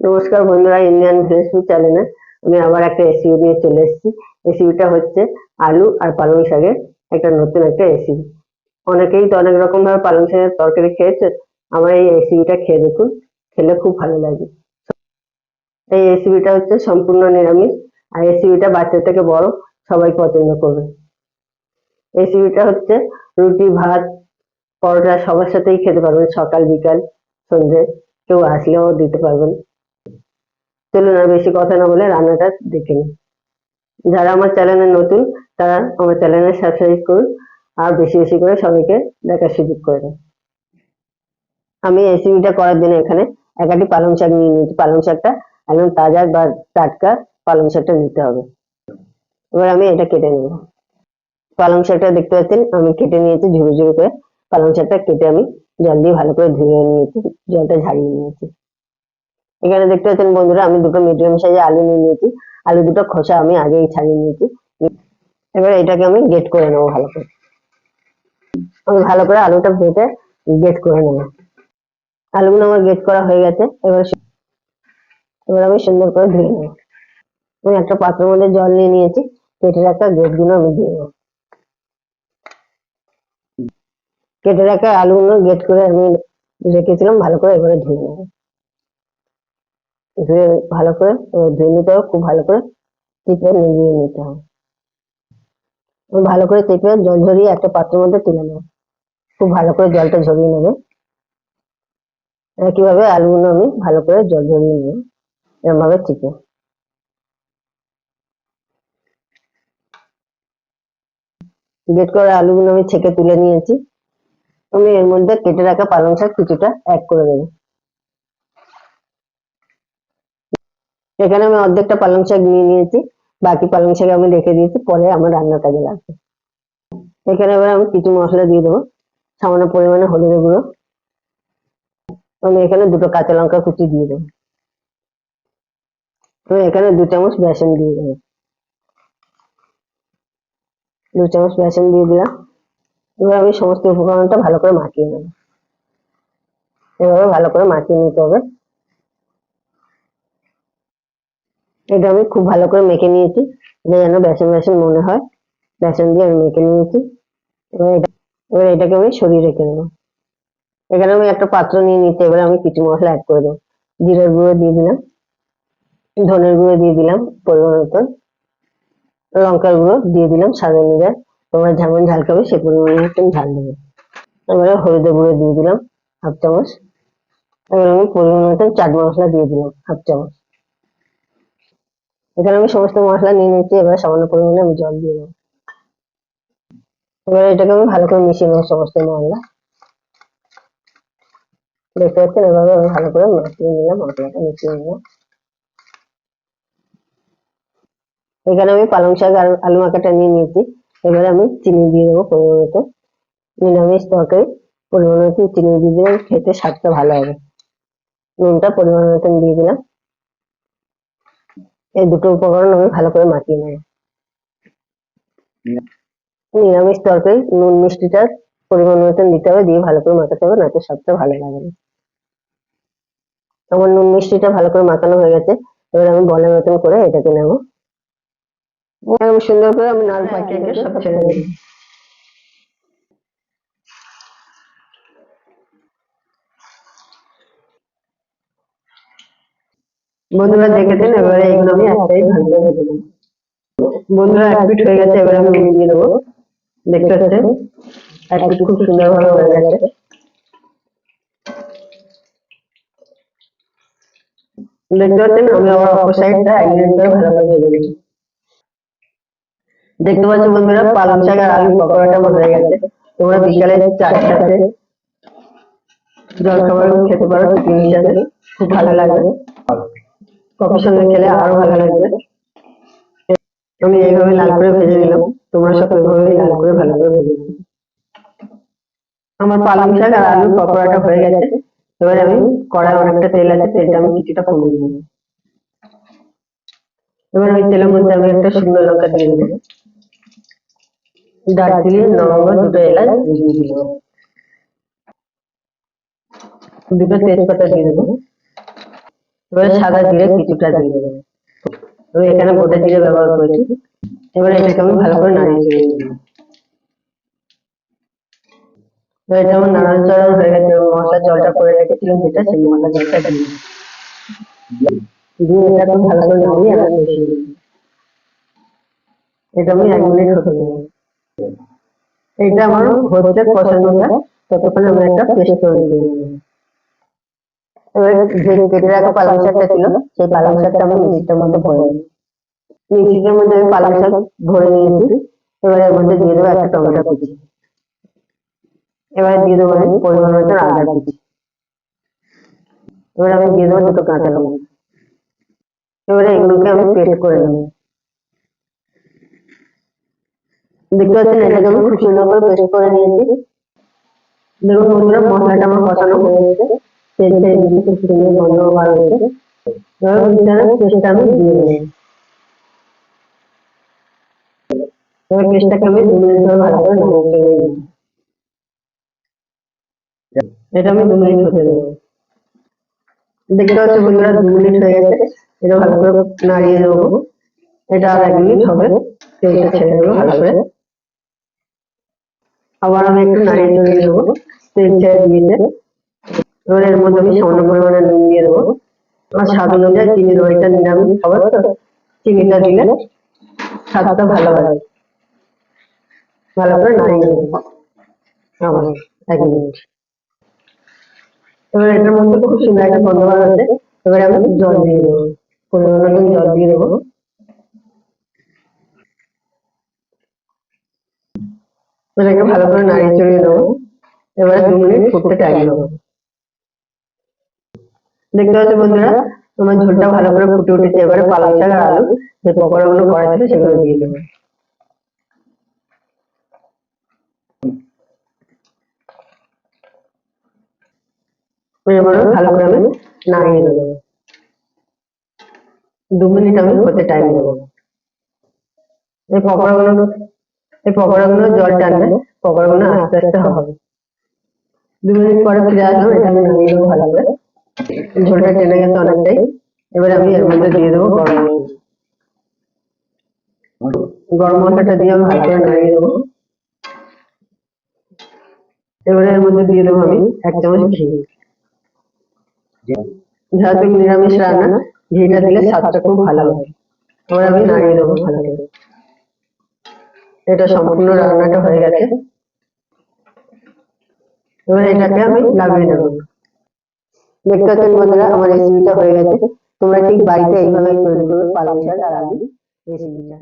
নমস্কার বন্ধুরা, Indian food চ্যানেলে আমি আবার একটা রেসিপি নিয়ে চলে এসেছি। রেসিপিটা হচ্ছে আলু আর পালং শাকের একটা নতুন একটা রেসিপি অনেকেই তো অনেক রকম ভাবে পালং শাকের তরকারি খেয়েছে, আমার এই রেসিপিটা খেয়ে দেখুন, খেলে খুব ভালো লাগে। এই রেসিপিটা হচ্ছে সম্পূর্ণ নিরামিষ, আর রেসিপিটা বাচ্চা থেকে বড়, সবাই পছন্দ করবে। রেসিপিটা হচ্ছে রুটি, ভাত, পরোটা সবার সাথেই খেতে পারবেন সকাল, বিকাল সন্ধ্যে কেউ আসলেও দিতে পারবেন। চলুন আর বেশি কথা না বলে রান্নাটা দেখে নিই। যারা আমার চ্যানেলে নতুন, তারা আমার চ্যানেলে সাবস্ক্রাইব করুন আর বেশি বেশি করে সবাইকে দেখার সুযোগ করে দিন আমি রেসিপিটা করার জন্য এখানে একাটি পালং শাক নিয়ে নিয়েছি। পালং শাকটা একদম তাজা বা টাটকা পালং শাকটা নিতে হবে। এবার আমি এটা কেটে নেব। পালং শাকটা দেখতে পাচ্ছেন, আমি কেটে নিয়েছি ঝুড়ো ঝুড়ো করে। পালং শাকটা কেটে আমি জল দিয়ে ভালো করে ধুয়ে নিয়েছি, জলটা ঝাড়িয়ে নিয়েছি। এখানে দেখতে পাচ্ছেন বন্ধুরা, আমি দুটো মিডিয়াম সাইজের আলু নিয়ে নিয়েছি। আলু দুটো খোসা আমি আগেই ছাড়িয়ে নিয়েছি। এবার এটাকে আমি গেট করে নেব ভালো করে। আমি ভালো করে আলুটা ভেটে গেট করে নেব। আলুগুলো আমার গেট করা হয়ে গেছে, এবার এবার আমি সুন্দর করে ধুয়ে নেব। আমি একটা পাত্রের মধ্যে জল নিয়ে নিয়েছি, কেটে রাখা গেটগুলো আমি দিয়ে দেবো কেটে রাখা আলুগুলো গেট করে আমি রেখেছিলাম, ভালো করে এবারে ধুয়ে নেব। ধুয়ে ভালো করে ধুয়ে নিতে হবে, খুব ভালো করে চিপে নিভিয়ে নিতে হবে। ভালো করে চেপে জল ঝরিয়ে একটা পাত্রের মধ্যে তুলে নেব। খুব ভালো করে জলটা ঝরিয়ে নেবে। একইভাবে আলুগুলো আমি ভালো করে জল ঝরিয়ে নেব এরকম ভাবে চিপে। বেট করা আলুগুলো আমি ছেঁকে তুলে নিয়েছি। আমি এর মধ্যে কেটে রাখা পালং শাক কিছুটা অ্যাড করে দেবো। এখানে আমি অর্ধেকটা পালং শাক নিয়ে নিয়েছি, বাকি পালং শাক আমি রেখে দিয়েছি, পরে আমার রান্না কাজে লাগবে। এখানে এবার আমি কিছু মশলা দিয়ে দেবো, সামান্য পরিমাণে হলুদের গুঁড়ো। আমি এখানে দুটো কাঁচা লঙ্কা কুচি দিয়ে দেবো। আমি এখানে দু চামচ বেসন দিয়ে দেবো। দু চামচ বেসন দিয়ে দিলাম। এবার আমি সমস্ত উপকরণটা ভালো করে মাখিয়ে নেব। এভাবে ভালো করে মাখিয়ে নিতে হবে। এটা আমি খুব ভালো করে মেখে নিয়েছি। এটা যেন বেসন বেসন মনে হয়। বেসন দিয়ে আমি মেখে নিয়েছি। এবার এটা, এবার এটাকে আমি সরিয়ে রেখে দেবো। এখানে আমি একটা পাত্র নিয়ে নিতে এবারে আমি কিছু মশলা অ্যাড করে দেবো। জিরের গুঁড়ো দিয়ে দিলাম। ধনের গুঁড়ো দিয়ে দিলাম পরিমাণ মতন লঙ্কার গুঁড়ো দিয়ে দিলাম সাদা অনুযায়ী। তোমরা যেমন ঝাল খাবে সে পরিমাণে মতন ঝাল দেবে। এবারে হলুদের গুঁড়ো দিয়ে দিলাম হাফ চামচ। এবার আমি পরিমাণ মতন চাট মশলা দিয়ে দিলাম হাফ চামচ। এখানে আমি সমস্ত মশলা নিয়ে নিচ্ছি এবার সামান্য পরিমাণে আমি জল দিয়ে দেবো। এবার এটাকে আমি ভালো করে মিশিয়ে নেব সমস্ত মশলা। দেখতে পাচ্ছেন? এভাবে আমি ভালো করে মাখিয়ে নিলাম, মশলাটা মিশিয়ে নিলাম। এখানে আমি পালং শাক আর আলু মাখাটা নিয়ে নিয়েছি। এবারে আমি চিনি দিয়ে দেবো পরিমাণ মতো নিরামিষ তরকারি পরিমাণ মতো চিনি দিয়ে দিলাম খেতে স্বাদটা ভালো হবে। নুনটা পরিমাণ মতন দিয়ে দিলাম। এই দুটো উপকরণ আমি ভালো করে মাখিয়ে নেব। নিরামিষ তরকারি নুন মিষ্টিটা পরিমাণ মতন দিতে হবে দিয়ে ভালো করে মাখাতে হবে নাচের স্বাদটা ভালো লাগে না। আমার নুন মিষ্টিটা ভালো করে মাখানো হয়ে গেছে এবার আমি বলের মতন করে এটাকে নেব। সুন্দর করে আমি নাল পাকিয়ে সব ছেড়ে দেবো বন্ধুরা দেখেছেন এবারে এগুলো আমি একটাই ভালো করে বন্ধুরা এক হয়ে গেছে, এবারে আমি দিয়ে দেবো। দেখতে পাচ্ছেন? এক খুব সুন্দর ভাবে হয়ে গেছে। দেখতে পাচ্ছেন? আমি আমার অপর সাইডটা এক মিনিট ভালো করে দেখতে পাচ্ছ বন্ধুরা, পালং শাক আর আলু পকোড়াটা হয়ে গেছে। তোমরা বিকালে চারটাতে জল খাবার খেতে পারো খুব ভালো লাগবে। সঙ্গে খেলে আরও ভালো লাগবে। আমি এইভাবে লাল করে ভেজে নিলাম। তোমরা সব এইভাবে লাল করে ভালো করে ভেজে নিলাম আমার পালং শাক আর আলু পকোড়াটা হয়ে গেছে। এবার আমি কড়াই অনেকটা তেল আছে, তেলটা আমি কিছুটা কমিয়ে দেবো এবার ওই তেলের মধ্যে আমি একটা শুকনো লঙ্কা দিয়ে দেবো। দার্জিলিং, লবঙ্গ দুটো এলাচ দিয়ে দিব। দুটো তেজপাতা দিয়ে দেবো। এবারে সাদা জিরে কিছুটা দিয়ে দেবো। আমি এখানে গোটা জিরে ব্যবহার করেছি। এবারে এটাকে আমি ভালো করে নাড়িয়ে চড়িয়ে নেব। এটা আমার নাড়াচাড়া হয়ে গেছে মশলা জলটা করে রেখেছিলাম যেটা সেই মশলা জলটা দিয়ে। দিয়ে এটাকে ভালো করে নাড়িয়ে আমি মিশিয়ে দেবো। এটা আমি এক মিনিট হতে দেবো। এটা আমার হচ্ছে কষানোটা ততক্ষণ আমি একটা পেস্ট করে দিয়ে এবার কেটে রাখা পালং শাকটা ছিল সেই পালং শাকটা আমি মিক্সিটার মধ্যে ভরে দিই মিক্সিটার মধ্যে আমি পালং শাক ভরে নিয়েছি। এবার এর মধ্যে দিয়ে দেবো একটা টমেটো কুচি। এবার দিয়ে দেবো আমি পরিমাণ মতো আদা কুচি। এবার আমি দিয়ে দেবো দুটো কাঁচা লঙ্কা। এবারে এগুলোকে আমি পেস্ট করে নেব। দেখতে পাচ্ছেন এটাকে আমি খুব সুন্দর করে পেস্ট করে নিয়েছি। দেখুন বন্ধুরা মশলাটা আমার কষানো হয়ে গেছে। এবার বিচারের পেস্টটা আমি দিয়ে করে নাড়িয়ে এটা আর এক মিনিট হবে ছেড়ে দেবো ভালো করে আবার আমি একটু নাড়িয়ে চড়িয়ে দেবো এবার এর মধ্যে আমি সামান্য পরিমাণে নুন দিয়ে দেবো। আমার স্বাদ অনুযায়ী চিনি দেবো এটা নিরামিষ খাবার, তো চিনিটা দিলে স্বাদটা ভালো হয়। ভালো করে নাড়িয়ে দেবো আবার এক মিনিট। এবার এটার মধ্যে খুব সুন্দর একটা গন্ধ বার হচ্ছে। এবার আমি জল দিয়ে দেবো। পরিমাণ জল দিয়ে দেবো। এটাকে ভালো করে নাড়িয়ে চড়িয়ে দেবো এবারে দু মিনিট ফুটতে টাইম দেবো দেখতে পাচ্ছ বন্ধুরা, তোমার ঝোলটা ভালো করে ফুটে উঠেছে। এবারে পালং শাক আর আলু, যে পকোড়াগুলো করা ছিল সেগুলো দিয়ে দেবো। ভালো করে আমি নামিয়ে দেবো দু মিনিট আমি হতে টাইম দেবো এই পকোড়া গুলো এই পকোড়া গুলো জল টানবে পকোড়াগুলো আস্তে আস্তে হবে। দু মিনিট পরে ফিরে আসলাম এটা আমি নামিয়ে দেবো ভালো করে। ঝোলটা টেনে গেছে অনেকটাই। এবার আমি এর মধ্যে দিয়ে দেবো গরম গরম মশলাটা দিয়ে আমি ভালো করে নাড়িয়ে দেবো। এবারে এর মধ্যে দিয়ে দেবো আমি এক চামচ ঘি। যেহেতু নিরামিষ রান্না, ঘিটা দিলে স্বাদটা খুব ভালো হয় এবার আমি নাড়িয়ে দেবো ভালো করে এটা সম্পূর্ণ রান্নাটা হয়ে গেছে। এবার এটাকে আমি নামিয়ে নেব। দেখতে বন্ধুরা আমার রেসিপিটা হয়ে গেছে। তোমরা ঠিক বাড়িতে এইভাবে তৈরি করবে পালং শাক আর আলু রেসিপিটা